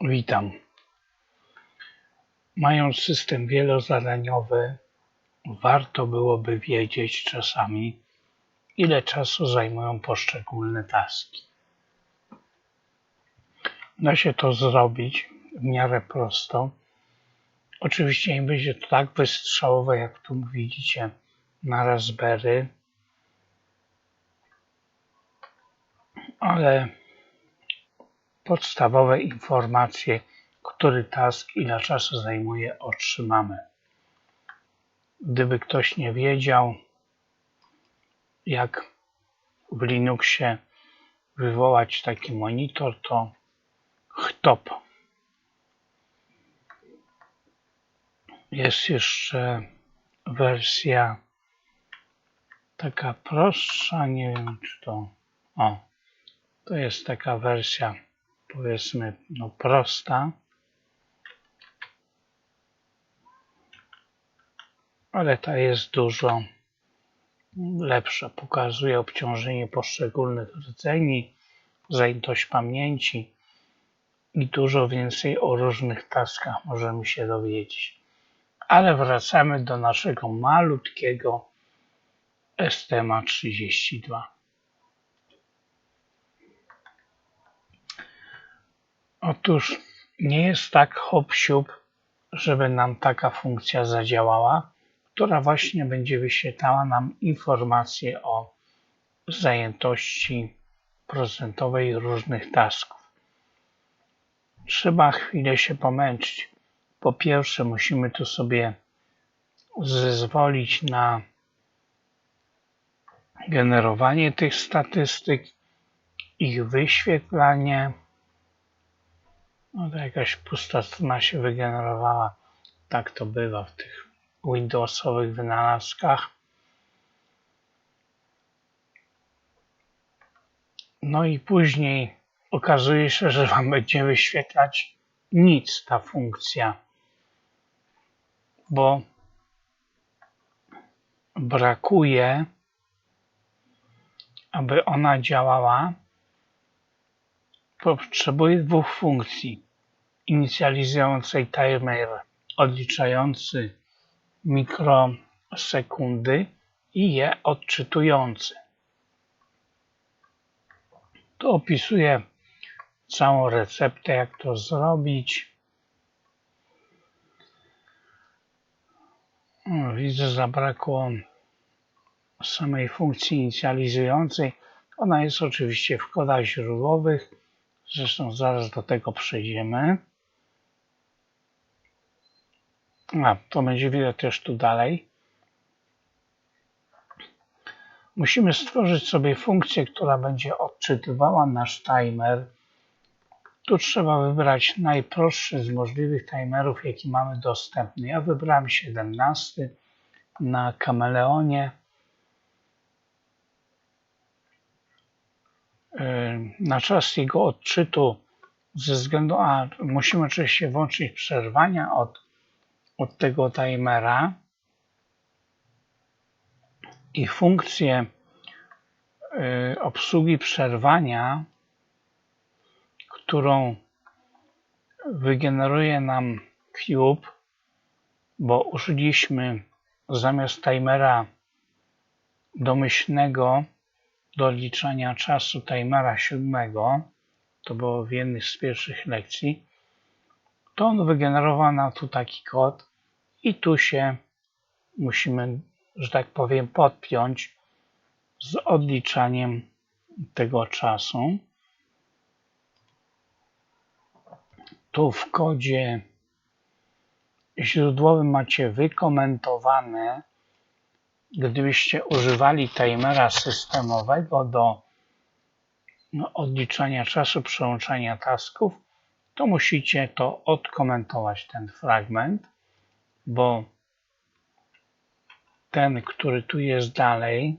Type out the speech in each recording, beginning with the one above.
Witam. Mając system wielozadaniowy, warto byłoby wiedzieć czasami, ile czasu zajmują poszczególne taski. Da się to zrobić w miarę prosto. Oczywiście nie będzie to tak wystrzałowe, jak tu widzicie na Raspberry, ale podstawowe informacje, który task ile czasu zajmuje, otrzymamy. Gdyby ktoś nie wiedział, jak w Linuxie wywołać taki monitor, to HTOP. Jest jeszcze wersja taka prostsza, nie wiem czy to. O, to jest taka wersja powiedzmy no prosta. Ale ta jest dużo lepsza. Pokazuje obciążenie poszczególnych rdzeni, zajętość pamięci i dużo więcej o różnych taskach możemy się dowiedzieć. Ale wracamy do naszego malutkiego STMA 32. Otóż nie jest tak hop żeby nam taka funkcja zadziałała, która właśnie będzie wyświetlała nam informacje o zajętości procentowej różnych tasków. Trzeba chwilę się pomęczyć. Po pierwsze, musimy tu sobie zezwolić na generowanie tych statystyk, ich wyświetlanie no jakaś pusta strona się wygenerowała. Tak to bywa w tych Windowsowych wynalazkach. No i później okazuje się, że Wam będzie wyświetlać nic ta funkcja, bo brakuje, aby ona działała, potrzebuje dwóch funkcji inicjalizującej timer odliczający mikrosekundy i je odczytujący. Tu opisuję całą receptę, jak to zrobić. Widzę, zabrakło samej funkcji inicjalizującej. Ona jest oczywiście w kodach źródłowych. Zresztą zaraz do tego przejdziemy. A, to będzie widać też tu dalej. Musimy stworzyć sobie funkcję, która będzie odczytywała nasz timer. Tu trzeba wybrać najprostszy z możliwych timerów, jaki mamy dostępny. Ja wybrałem 17 na kameleonie. Yy, na czas jego odczytu ze względu, a musimy oczywiście włączyć przerwania od od tego timera. I funkcję y, obsługi przerwania, którą wygeneruje nam Cube, bo użyliśmy zamiast timera domyślnego do liczenia czasu timera siódmego, to było w jednej z pierwszych lekcji, to nam tu taki kod i tu się musimy, że tak powiem, podpiąć z odliczaniem tego czasu. Tu w kodzie źródłowym macie wykomentowane, gdybyście używali timera systemowego do no, odliczania czasu, przełączania tasków, to musicie to odkomentować ten fragment, bo ten, który tu jest dalej,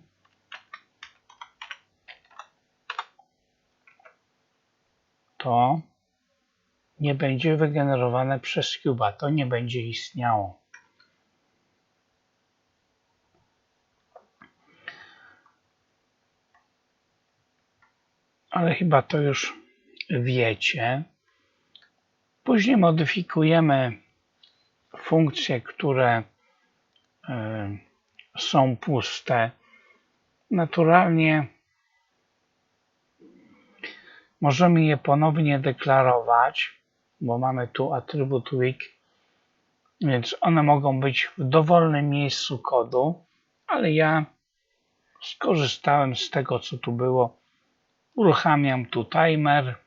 to nie będzie wygenerowane przez Cuba, to nie będzie istniało. Ale chyba to już wiecie. Później modyfikujemy funkcje, które y, są puste. Naturalnie możemy je ponownie deklarować, bo mamy tu atrybut weak, więc one mogą być w dowolnym miejscu kodu, ale ja skorzystałem z tego, co tu było. Uruchamiam tu timer.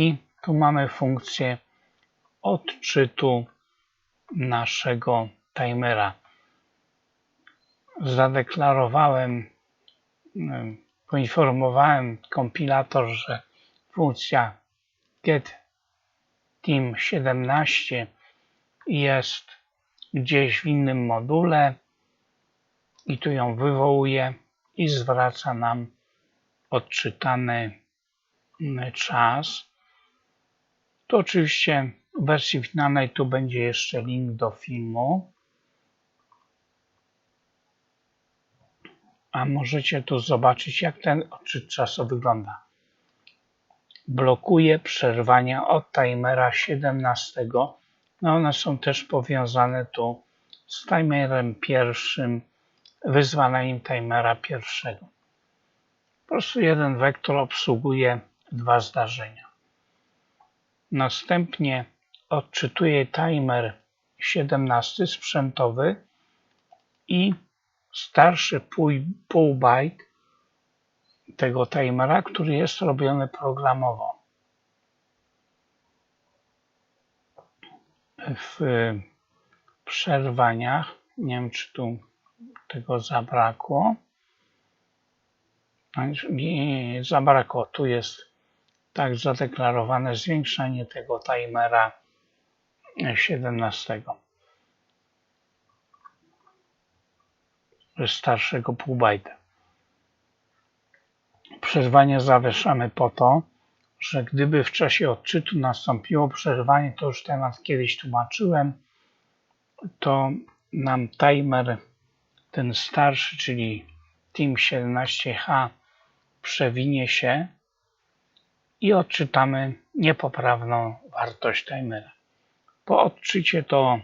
I tu mamy funkcję odczytu naszego timera. Zadeklarowałem, poinformowałem kompilator, że funkcja get team 17 jest gdzieś w innym module i tu ją wywołuje i zwraca nam odczytany czas. To oczywiście w wersji finalnej tu będzie jeszcze link do filmu. A możecie tu zobaczyć, jak ten odczyt czasu wygląda. Blokuje przerwania od timera 17. No one są też powiązane tu z timerem pierwszym, wyzwaniem timera pierwszego. Po prostu jeden wektor obsługuje dwa zdarzenia. Następnie odczytuje timer 17 sprzętowy i starszy pół byte tego timera, który jest robiony programowo. W przerwaniach, nie wiem czy tu tego zabrakło, nie, zabrakło, tu jest tak zadeklarowane zwiększenie tego timera 17 starszego pół bajta. Przerwanie zawieszamy po to, że gdyby w czasie odczytu nastąpiło przerwanie, to już temat kiedyś tłumaczyłem, to nam timer ten starszy, czyli Team 17H przewinie się i odczytamy niepoprawną wartość timera. Po odczycie to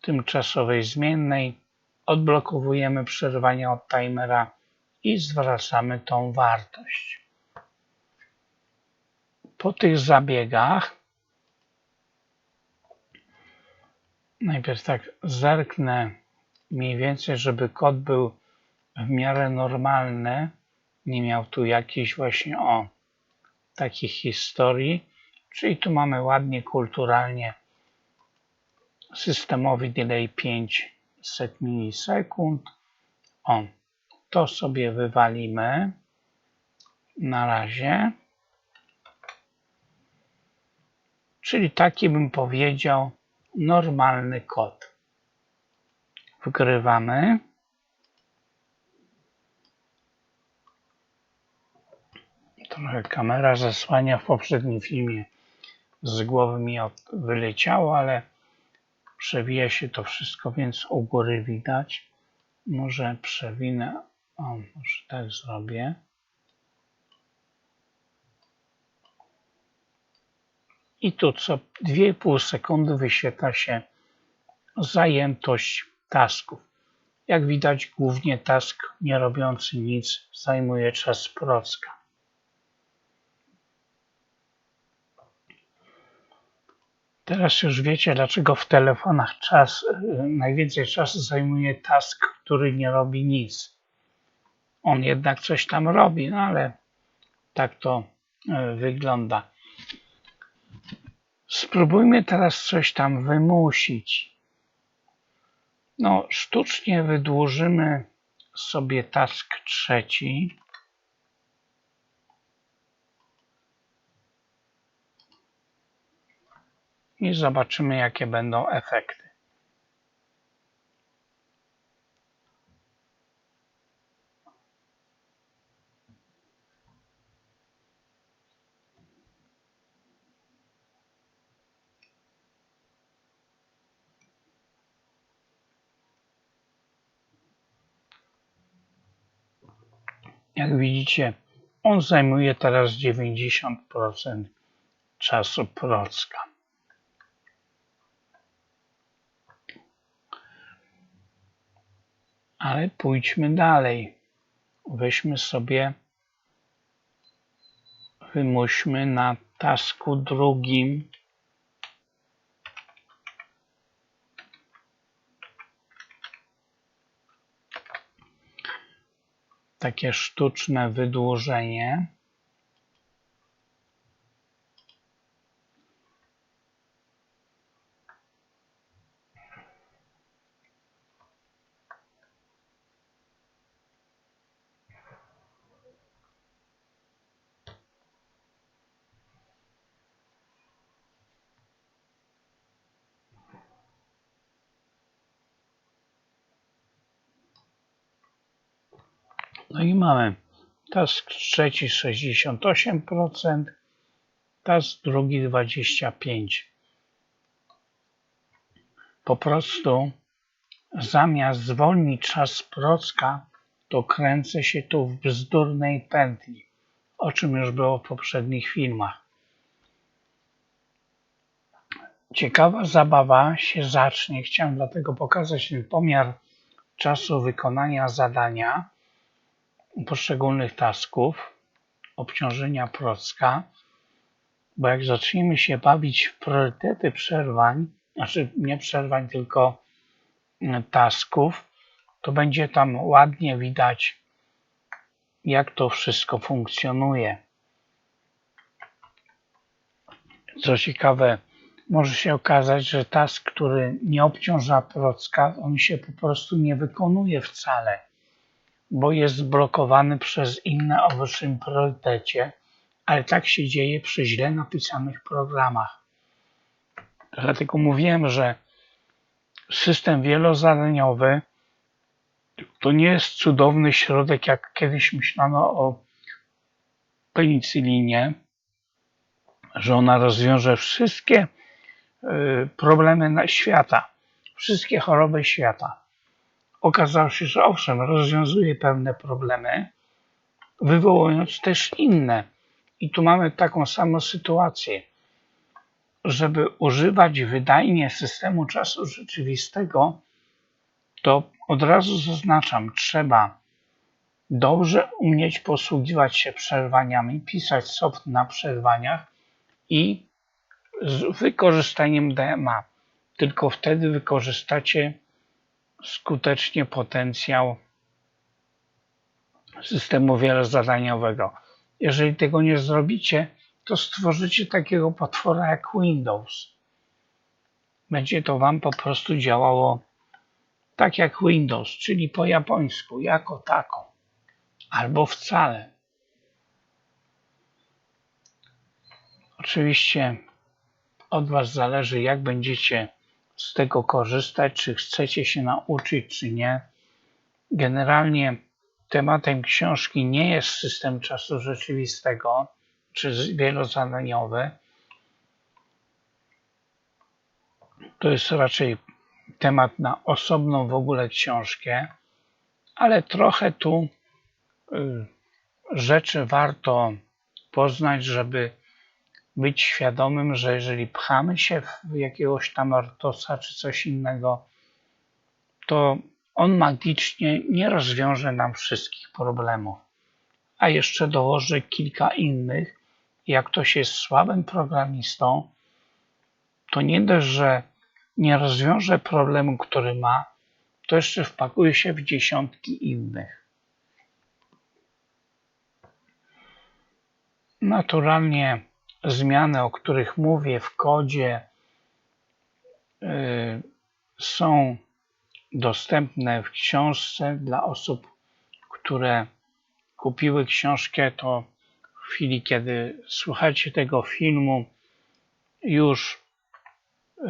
tymczasowej zmiennej odblokowujemy przerwanie od timera i zwracamy tą wartość. Po tych zabiegach najpierw tak zerknę mniej więcej, żeby kod był w miarę normalny, nie miał tu jakiejś właśnie o takich historii, czyli tu mamy ładnie kulturalnie systemowy delay 500 milisekund. O, to sobie wywalimy na razie. Czyli taki bym powiedział normalny kod. Wgrywamy. Trochę kamera zasłania w poprzednim filmie. Z głowy mi wyleciało, ale przewija się to wszystko, więc u góry widać. Może przewinę. O, może tak zrobię. I tu co 2,5 sekundy wyświetla się zajętość tasków. Jak widać, głównie task nie robiący nic zajmuje czas procka. Teraz już wiecie, dlaczego w telefonach czas, y, najwięcej czasu zajmuje task, który nie robi nic. On jednak coś tam robi, no ale tak to y, wygląda. Spróbujmy teraz coś tam wymusić. No, sztucznie wydłużymy sobie task trzeci. I zobaczymy jakie będą efekty. Jak widzicie, On zajmuje teraz 90% czasu procka. Ale pójdźmy dalej. Weźmy sobie, wymuśmy na tasku drugim takie sztuczne wydłużenie. No i mamy task trzeci 68%, task drugi 25%. Po prostu zamiast zwolnić czas procka, to kręcę się tu w bzdurnej pętli, o czym już było w poprzednich filmach. Ciekawa zabawa się zacznie. Chciałem dlatego pokazać ten pomiar czasu wykonania zadania poszczególnych tasków, obciążenia procka, bo jak zaczniemy się bawić w priorytety przerwań, znaczy nie przerwań, tylko mm, tasków, to będzie tam ładnie widać, jak to wszystko funkcjonuje. Co ciekawe, może się okazać, że task, który nie obciąża procka, on się po prostu nie wykonuje wcale bo jest zblokowany przez inne o wyższym priorytecie, ale tak się dzieje przy źle napisanych programach. Dlatego mówiłem, że system wielozadaniowy to nie jest cudowny środek, jak kiedyś myślano o penicylinie, że ona rozwiąże wszystkie y, problemy świata, wszystkie choroby świata okazało się, że owszem, rozwiązuje pewne problemy, wywołując też inne. I tu mamy taką samą sytuację. Żeby używać wydajnie systemu czasu rzeczywistego, to od razu zaznaczam, trzeba dobrze umieć posługiwać się przerwaniami, pisać soft na przerwaniach i z wykorzystaniem DMA. Tylko wtedy wykorzystacie skutecznie potencjał systemu wielozadaniowego. Jeżeli tego nie zrobicie, to stworzycie takiego potwora jak Windows. Będzie to Wam po prostu działało tak jak Windows, czyli po japońsku, jako tako, albo wcale. Oczywiście od Was zależy, jak będziecie z tego korzystać, czy chcecie się nauczyć, czy nie. Generalnie tematem książki nie jest system czasu rzeczywistego, czy wielozadaniowy. To jest raczej temat na osobną w ogóle książkę, ale trochę tu y, rzeczy warto poznać, żeby być świadomym, że jeżeli pchamy się w jakiegoś tam ortosa czy coś innego, to on magicznie nie rozwiąże nam wszystkich problemów. A jeszcze dołoży kilka innych. Jak ktoś jest słabym programistą, to nie dość, że nie rozwiąże problemu, który ma, to jeszcze wpakuje się w dziesiątki innych. Naturalnie zmiany, o których mówię w kodzie, y, są dostępne w książce dla osób, które kupiły książkę, to w chwili, kiedy słuchacie tego filmu, już y,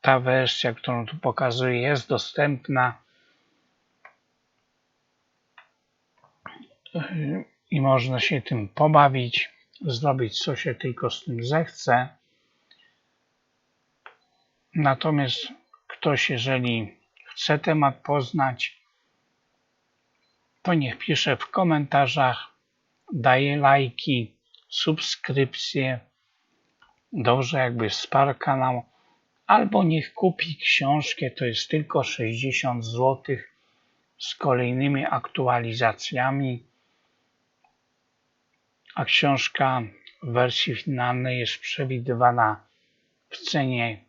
ta wersja, którą tu pokazuję, jest dostępna. Y, i można się tym pobawić zrobić co się tylko z tym zechce. Natomiast ktoś, jeżeli chce temat poznać, to niech pisze w komentarzach. daje lajki, subskrypcje. Dobrze jakby wsparł kanał. Albo niech kupi książkę, to jest tylko 60 zł z kolejnymi aktualizacjami. A książka w wersji finalnej jest przewidywana w cenie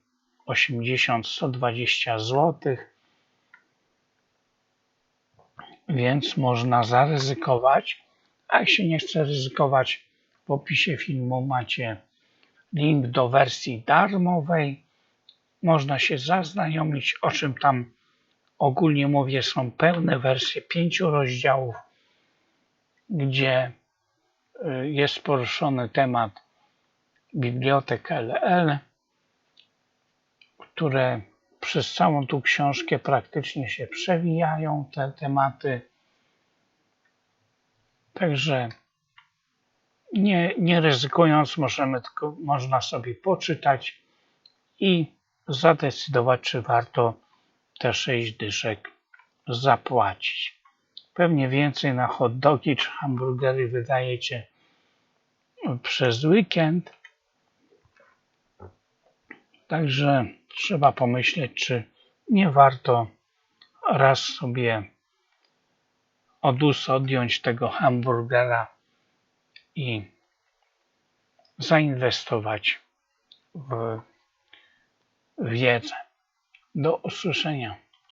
80-120 zł. Więc można zaryzykować. A jak się nie chce ryzykować, w opisie filmu macie link do wersji darmowej. Można się zaznajomić, o czym tam ogólnie mówię. Są pełne wersje pięciu rozdziałów, gdzie jest poruszony temat bibliotek LL, które przez całą tą książkę praktycznie się przewijają te tematy. Także nie, nie ryzykując, możemy tylko, można sobie poczytać i zadecydować, czy warto te 6 dyszek zapłacić. Pewnie więcej na hot dogi czy hamburgery wydajecie przez weekend. Także trzeba pomyśleć, czy nie warto raz sobie od ust odjąć tego hamburgera i zainwestować w wiedzę. Do usłyszenia.